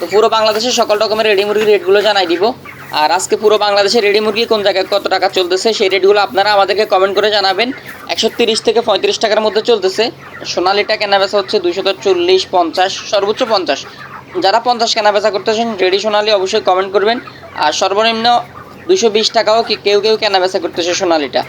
তো পুরো বাংলাদেশের সকল রকমের রেডি মুরগির রেটগুলো জানাই দিব। আর আজকে পুরো বাংলাদেশের রেডি মুরগি কোন জায়গায় কত টাকা চলতেছে সেই রেটগুলো আপনারা আমাদেরকে কমেন্ট করে জানাবেন। একশো তিরিশ থেকে পঁয়ত্রিশ টাকার মধ্যে চলতেছে। সোনালিটা কেনা বেচা হচ্ছে দুশো চল্লিশ পঞ্চাশ, সর্বোচ্চ পঞ্চাশ। যারা পঞ্চাশ কেনা বেচা করতেছেন রেডি সোনালি অবশ্যই কমেন্ট করবেন। আর সর্বনিম্ন দুশো বিশ টাকাও কি কেউ কেউ কেনা বেচা করতেছে সোনালিটা।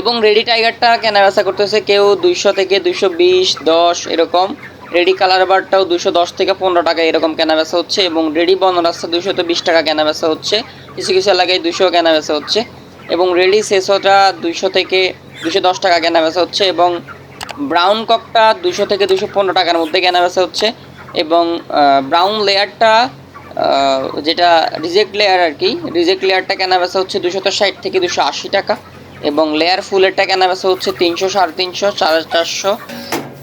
এবং রেডি টাইগারটা কেনা বেচা করতেছে কেউ দুইশো থেকে দুইশো বিশ, দশ, এরকম। রেডি কালার বারটাও দুশো দশ থেকে পনেরো টাকা এরকম কেনা বেচা হচ্ছে এবং রেডি বনরাস্তা দুশো তো বিশ টাকা কেনা বেচা হচ্ছে। কিছু কিছু এলাকায় দুশো কেনা বেচা হচ্ছে এবং রেডি শেষটা দুশো থেকে দুশো দশ টাকা কেনা বেচা হচ্ছে এবং ব্রাউন ককটা দুশো থেকে দুশো পনেরো টাকার মধ্যে কেনা বেচা হচ্ছে এবং ব্রাউন লেয়ারটা যেটা রিজেক্ট লেয়ার আর কি, রিজেক্ট লেয়ারটা কেনা বেচা হচ্ছে দুশো ষাট থেকে দুশো আশি টাকা এবং লেয়ার ফুলেরটা কেনা বেচা হচ্ছে তিনশো, সাড়ে তিনশো সাড়ে চারশো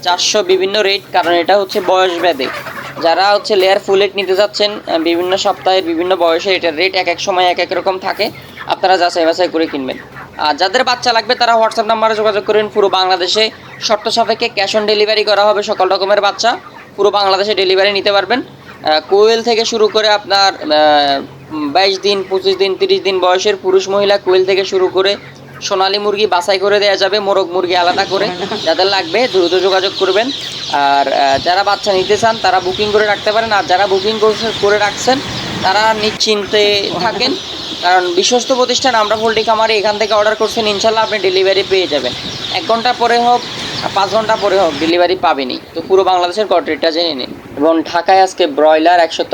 চারশো বিভিন্ন রেট কারণ এটা হচ্ছে বয়স ভেদে। যারা হচ্ছে লেয়ার ফুলেট নিতে যাচ্ছেন বিভিন্ন সপ্তাহের বিভিন্ন বয়সে এটার রেট এক এক সময় এক এক রকম থাকে, আপনারা যাচাই বাছাই করে কিনবেন। আর যাদের বাচ্চা লাগবে, তারা হোয়াটসঅ্যাপ নাম্বারে যোগাযোগ করবেন পুরো বাংলাদেশে শর্ত সাপেক্ষে ক্যাশ অন ডেলিভারি করা হবে সকল রকমের বাচ্চা, পুরো বাংলাদেশে ডেলিভারি নিতে পারবেন। কোয়েল থেকে শুরু করে আপনার বাইশ দিন, পঁচিশ দিন, তিরিশ দিন বয়সের পুরুষ মহিলা কোয়েল থেকে শুরু করে সোনালী মুরগি বাছাই করে দেওয়া যাবে, মোরগ মুরগি আলাদা করে। যাদের লাগবে দ্রুত যোগাযোগ করবেন। আর যারা বাচ্চা নিতে চান, তারা বুকিং করে রাখতে পারেন। আর যারা বুকিং করে রাখছেন, তারা নিশ্চিন্তে থাকেন। কারণ বিশ্বস্ত প্রতিষ্ঠান, আমরা পোল্ট্রি খামারে এখান থেকে অর্ডার করছেন, ইনশাল্লাহ আপনি ডেলিভারি পেয়ে যাবেন। এক ঘণ্টা পরে হোক, পাঁচ ঘণ্টা পরে হোক ডেলিভারি পাবেনই। তো পুরো বাংলাদেশের কট জেনে নিন। এবং ঢাকায় আজকে ব্রয়লার একশত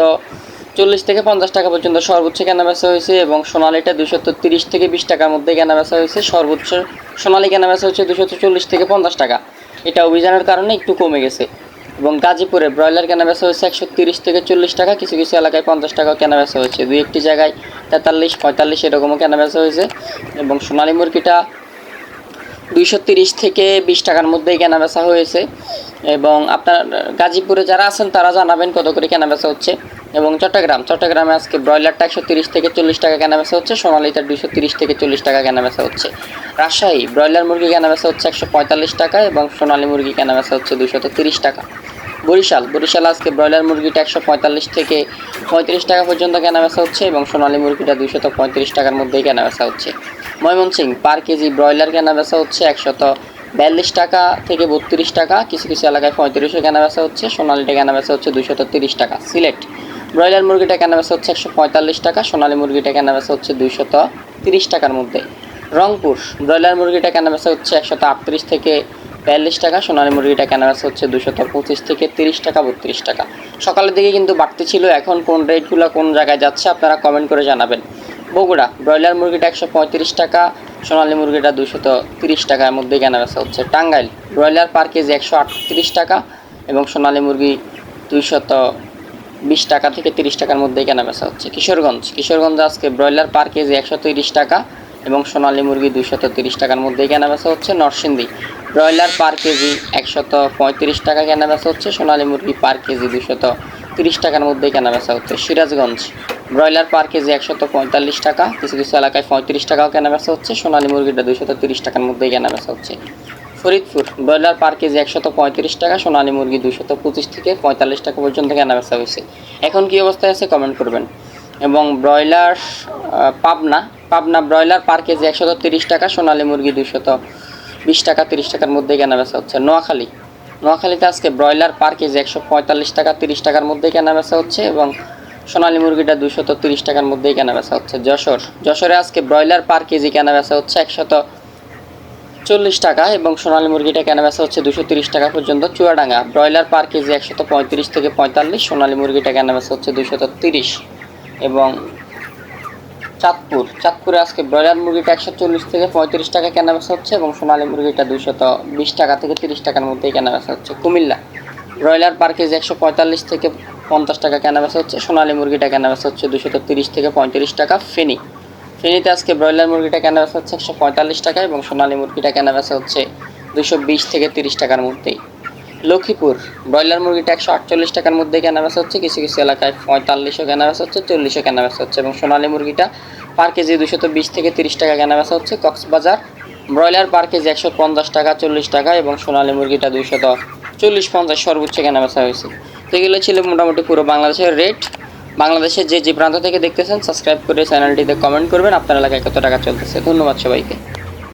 চল্লিশ থেকে পঞ্চাশ টাকা পর্যন্ত সর্বোচ্চ কেনা বেচা হয়েছে এবং সোনালিটা দুশো তিরিশ থেকে বিশ টাকার মধ্যে কেনা বেচা হয়েছে। সর্বোচ্চ সোনালি কেনা বেচা হচ্ছে দুশো চল্লিশ থেকে পঞ্চাশ টাকা। এটা অভিযানের কারণে একটু কমে গেছে। এবং গাজীপুরে ব্রয়লার কেনা বেচা হয়েছে একশো তিরিশ থেকে চল্লিশ টাকা। কিছু কিছু এলাকায় পঞ্চাশ টাকাও কেনা বেচা হয়েছে। দুই একটি জায়গায় তেতাল্লিশ, পঁয়তাল্লিশ এরকমও কেনা বেচা হয়েছে। এবং সোনালী মুরগিটা দুইশো তিরিশ থেকে বিশ টাকার মধ্যেই কেনা বেচা হয়েছে। এবং আপনার গাজীপুরে যারা আছেন, তারা জানাবেন কত করে কেনা বেচা হচ্ছে। এবং চট্টগ্রাম। চট্টগ্রামে আজকে ব্রয়লারটা একশো তিরিশ থেকে চল্লিশ টাকা কেনা বেচা হচ্ছে সোনালিটার দুশো তিরিশ থেকে চল্লিশ টাকা কেনা বেচা হচ্ছে। রাজশাহী, ব্রয়লার মুরগি কেনা বেচা হচ্ছে একশো পঁয়তাল্লিশ টাকা এবং সোনালী মুরগি কেনা বেচা হচ্ছে দুশো তিরিশ টাকা। বরিশাল বরিশাল আজকে ব্রয়লার মুরগিটা একশো পঁয়তাল্লিশ থেকে পঁয়ত্রিশ টাকা পর্যন্ত কেনা বেচা হচ্ছে এবং সোনালী মুরগিটা দুশত পঁয়ত্রিশ টাকার মধ্যেই কেনা বেচা হচ্ছে। ময়মনসিং পার কেজি ব্রয়লার কেনা বেচা হচ্ছে একশত বিয়াল্লিশ টাকা থেকে বত্রিশ টাকা। কিছু কিছু এলাকায় পঁয়ত্রিশও কেনা বেচা হচ্ছে সোনালিটা কেনা বেচা হচ্ছে দুশত তিরিশ টাকা। সিলেট ব্রয়লার মুরগিটা কেনা বেচা হচ্ছে একশো পঁয়তাল্লিশ টাকা, সোনালী মুরগিটা কেনা বেচা হচ্ছে দুইশত তিরিশ টাকার মধ্যে। রংপুর, ব্রয়লার মুরগিটা কেনা বেচা হচ্ছে একশত আটত্রিশ থেকে বিয়াল্লিশ টাকা, সোনালী মুরগিটা কেনা বেচা হচ্ছে দুশত পঁচিশ থেকে তিরিশ টাকা, বত্রিশ টাকা। সকালের দিকে কিন্তু বাড়তি ছিল, এখন কোন রেটগুলো কোন জায়গায় যাচ্ছে আপনারা কমেন্ট করে জানাবেন। বগুড়া, ব্রয়লার মুরগিটা একশো পঁয়ত্রিশ টাকা, সোনালী মুরগিটা দুশত তিরিশ টাকার মধ্যে কেনা বেচা হচ্ছে। টাঙ্গাইল, ব্রয়লার পার কেজি একশো আটত্রিশ টাকা এবং সোনালী মুরগি দুইশত বিশ টাকা থেকে তিরিশ টাকার মধ্যেই কেনা বেচা হচ্ছে। কিশোরগঞ্জ। কিশোরগঞ্জে আজকে ব্রয়লার পার কেজি একশো তিরিশ টাকা এবং সোনালী মুরগি দুইশত তিরিশ টাকার মধ্যেই কেনা বেচা হচ্ছে। নরসিংদী। ব্রয়লার পার কেজি একশত পঁয়ত্রিশ টাকা কেনা বেচা হচ্ছে। সোনালী মুরগি পার কেজি দুশত তিরিশ টাকার মধ্যেই কেনা বেচা হচ্ছে। সিরাজগঞ্জ। ব্রয়লার পার কেজি একশত পঁয়তাল্লিশ টাকা। কিছু কিছু এলাকায় পঁয়ত্রিশ টাকাও কেনা বেচা হচ্ছে। সোনালী মুরগিটা দুশত তিরিশ টাকার মধ্যেই কেনা বেচা হচ্ছে। ফরিদপুর, ব্রয়লার পার কেজি একশত পঁয়ত্রিশ টাকা, সোনালী মুরগি দুশত পঁচিশ থেকে পঁয়তাল্লিশ টাকা পর্যন্ত কেনা বেচা হয়েছে। এখন কী অবস্থায় আছে কমেন্ট করবেন। এবং broiler Pabna Pabna broiler per kg একশত তিরিশ টাকা, সোনালী মুরগি দুশত বিশ টাকা, তিরিশ টাকার মধ্যে কেনা বেচা হচ্ছে। নোয়াখালী, নোয়াখালীতে আজকে ব্রয়লার পার কেজি একশো পঁয়তাল্লিশ টাকা, তিরিশ টাকার মধ্যে কেনা বেচা হচ্ছে এবং সোনালী মুরগিটা দুশত তিরিশ টাকার মধ্যেই কেনা বেচা হচ্ছে। যশোর, যশোরে আজকে ব্রয়লার পার কেজি কেনা বেচা হচ্ছে একশত চল্লিশ টাকা এবং সোনালী মুরগিটা কেনা বেচা হচ্ছে দুশো তিরিশ টাকা পর্যন্ত। চুয়াডাঙ্গা, ব্রয়লার পার কেজি একশত পঁয়ত্রিশ থেকে পঁয়তাল্লিশ, সোনালী মুরগিটা কেনা বেচা হচ্ছে দুশত তিরিশ। এবং চাঁদপুর, চাঁদপুরে আজকে ব্রয়লার মুরগিটা একশো চল্লিশ থেকে পঁয়ত্রিশ টাকা কেনা বেচা হচ্ছে এবং সোনালী মুরগিটা দুশত বিশ টাকা থেকে তিরিশ টাকার মধ্যেই কেনা বেচা হচ্ছে। কুমিল্লা, ব্রয়লার পার কেজি একশো পঁয়তাল্লিশ থেকে পঞ্চাশ টাকা কেনা বেচা হচ্ছে, সোনালী মুরগিটা কেনা বেচা হচ্ছে দুশত তিরিশ থেকে পঁয়ত্রিশ টাকা। ফেনি ফেনীতে আজকে ব্রয়লার মুরগিটা কেনা বেচা হচ্ছে একশো পঁয়তাল্লিশ টাকা এবং সোনালী মুরগিটা কেনা বেচা হচ্ছে দুশো বিশ থেকে তিরিশ টাকার মধ্যেই। লক্ষ্মীপুর, ব্রয়লার মুরগিটা একশো আটচল্লিশ টাকার মধ্যে কেনা বেচা হচ্ছে, কিছু কিছু এলাকায় পঁয়তাল্লিশও কেনা বেচা হচ্ছে, চল্লিশও কেনা বেচা হচ্ছে এবং সোনালী মুরগিটা পার কেজি দুশত বিশ থেকে তিরিশ টাকা কেনা বেচা হচ্ছে কক্সবাজার। ব্রয়লার পার কেজি একশো পঞ্চাশ টাকা, চল্লিশ টাকা এবং সোনালী মুরগিটা দুশত চল্লিশ পঞ্চাশ সর্বোচ্চ কেনা বেচা হয়েছে। তো এগুলো ছিল মোটামুটি পুরো বাংলাদেশের রেট বাংলাদেশের যে যে প্রান্ত থেকে দেখতেছেন সাবস্ক্রাইব করে চ্যানেলটিতে কমেন্ট করবেন। আপনার এলাকায় কত টাকা চলতেছে? ধন্যবাদ সবাইকে।